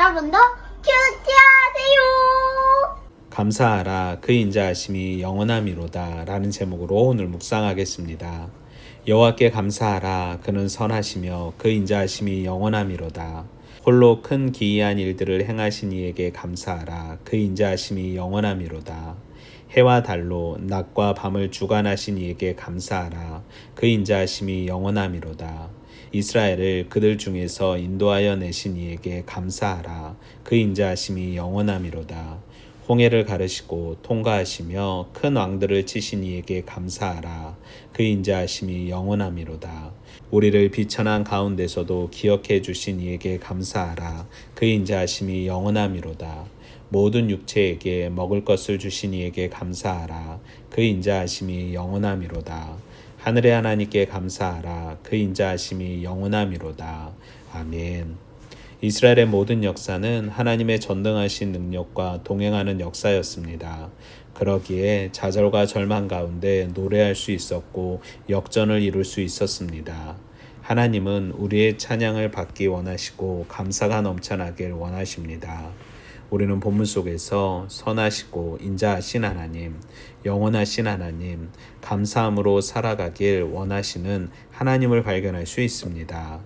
여러분도 큐티하세요. 감사하라 그 인자하심이 영원함이로다 라는 제목으로 오늘 묵상하겠습니다. 여호와께 감사하라 그는 선하시며 그 인자하심이 영원함이로다. 홀로 큰 기이한 일들을 행하신 이에게 감사하라 그 인자하심이 영원함이로다. 해와 달로 낮과 밤을 주관하신 이에게 감사하라 그 인자하심이 영원함이로다. 이스라엘을 그들 중에서 인도하여 내신 이에게 감사하라 그 인자하심이 영원함이로다. 홍해를 가르시고 통과하시며 큰 왕들을 치신 이에게 감사하라. 그 인자하심이 영원함이로다. 우리를 비천한 가운데서도 기억해 주신 이에게 감사하라. 그 인자하심이 영원함이로다. 모든 육체에게 먹을 것을 주신 이에게 감사하라. 그 인자하심이 영원함이로다. 하늘의 하나님께 감사하라. 그 인자하심이 영원함이로다. 아멘. 이스라엘의 모든 역사는 하나님의 전등하신 능력과 동행하는 역사였습니다. 그러기에 좌절과 절망 가운데 노래할 수 있었고 역전을 이룰 수 있었습니다. 하나님은 우리의 찬양을 받기 원하시고 감사가 넘쳐나길 원하십니다. 우리는 본문 속에서 선하시고 인자하신 하나님, 영원하신 하나님, 감사함으로 살아가길 원하시는 하나님을 발견할 수 있습니다.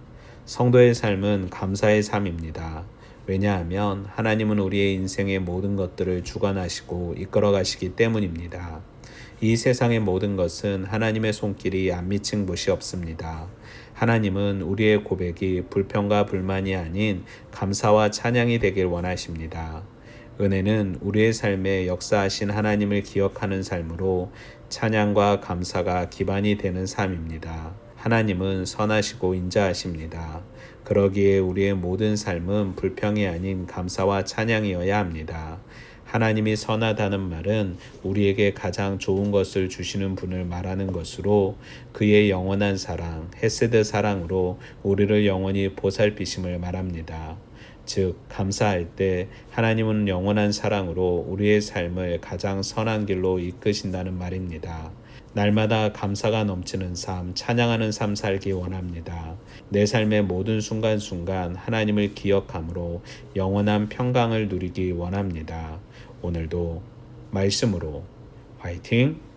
성도의 삶은 감사의 삶입니다. 왜냐하면 하나님은 우리의 인생의 모든 것들을 주관하시고 이끌어 가시기 때문입니다. 이 세상의 모든 것은 하나님의 손길이 안 미친 곳이 없습니다. 하나님은 우리의 고백이 불평과 불만이 아닌 감사와 찬양이 되길 원하십니다. 은혜는 우리의 삶에 역사하신 하나님을 기억하는 삶으로 찬양과 감사가 기반이 되는 삶입니다. 하나님은 선하시고 인자하십니다. 그러기에 우리의 모든 삶은 불평이 아닌 감사와 찬양이어야 합니다. 하나님이 선하다는 말은 우리에게 가장 좋은 것을 주시는 분을 말하는 것으로 그의 영원한 사랑, 헤세드 사랑으로 우리를 영원히 보살피심을 말합니다. 즉, 감사할 때 하나님은 영원한 사랑으로 우리의 삶을 가장 선한 길로 이끄신다는 말입니다. 날마다 감사가 넘치는 삶, 찬양하는 삶 살기 원합니다. 내 삶의 모든 순간순간 하나님을 기억함으로 영원한 평강을 누리기 원합니다. 오늘도 말씀으로 화이팅!